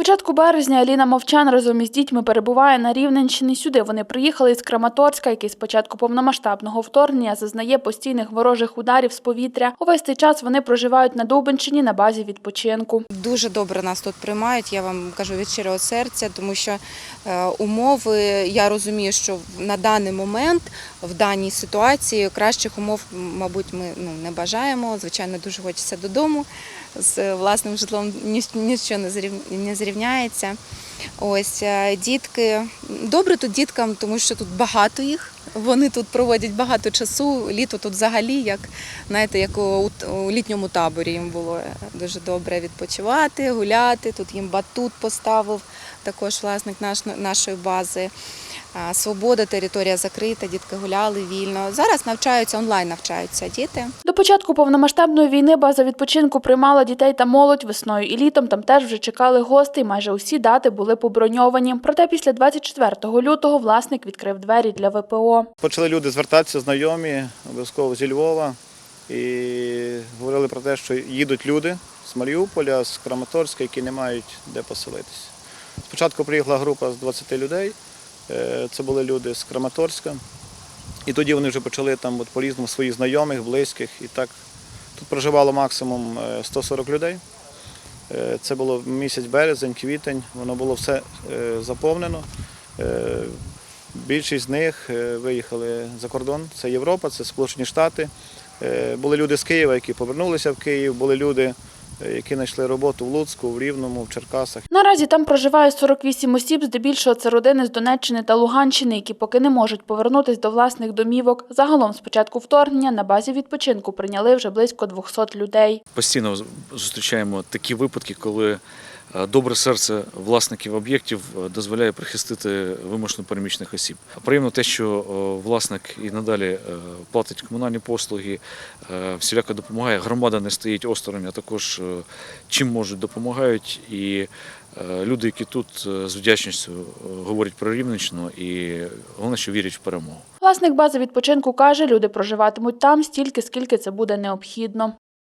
початку березня Аліна Мовчан разом із дітьми перебуває на Рівненщині. Сюди вони приїхали із Краматорська, який з початку повномасштабного вторгнення зазнає постійних ворожих ударів з повітря. Увесь цей час вони проживають на Дубенщині на базі відпочинку. Дуже добре нас тут приймають. Я вам кажу від щирого серця, тому що е, умови я розумію, що на даний момент в даній ситуації кращих умов, мабуть, ми ну не бажаємо. Звичайно, дуже хочеться додому. З власним житлом нічого не зрівняється. Ось е, дітки добре тут діткам, тому що тут багато їх. Вони тут проводять багато часу. Літо тут взагалі, як знаєте, як у, літньому таборі їм було е, дуже добре відпочивати, гуляти. Тут їм батут поставив також власник наш, нашої бази. Свобода, територія закрита, дітки гуляли вільно. Зараз навчаються онлайн, навчаються діти. До початку повномасштабної війни база відпочинку приймала дітей та молодь весною і літом. Там теж вже чекали гостей. Майже усі дати були поброньовані. Проте після 24 лютого власник відкрив двері для ВПО. Почали люди звертатися, знайомі, обов'язково зі Львова, і говорили про те, що їдуть люди з Маріуполя, з Краматорська, які не мають де поселитися. Спочатку приїхала група з 20 людей, це були люди з Краматорська. І тоді вони вже почали там от по-різному своїх знайомих, близьких. І так тут проживало максимум е, 140 людей. Е, Це було місяць березень, квітень, воно було все е, заповнено. Е, Більшість з них е, виїхали за кордон. Це Європа, це Сполучені Штати. Е, Були люди з Києва, які повернулися в Київ, були люди, е, які знайшли роботу в Луцьку, в Рівному, в Черкасах. Наразі там проживає 48 осіб, здебільшого це родини з Донеччини та Луганщини, які поки не можуть повернутись до власних домівок. Загалом з початку вторгнення на базі відпочинку прийняли вже близько 200 людей. Постійно зустрічаємо такі випадки, коли е, добре серце власників об'єктів е, дозволяє прихистити вимушено переміщених осіб. Приємно те, що е, власник і надалі е, платить комунальні послуги, е, всіляко допомагає. Громада не стоїть осторонь, а також е, чим можуть допомагають. І е, люди, які тут е, з вдячністю е, говорять про Рівненщину і головне, що вірять в перемогу. Власник бази відпочинку каже, люди проживатимуть там стільки, скільки це буде необхідно.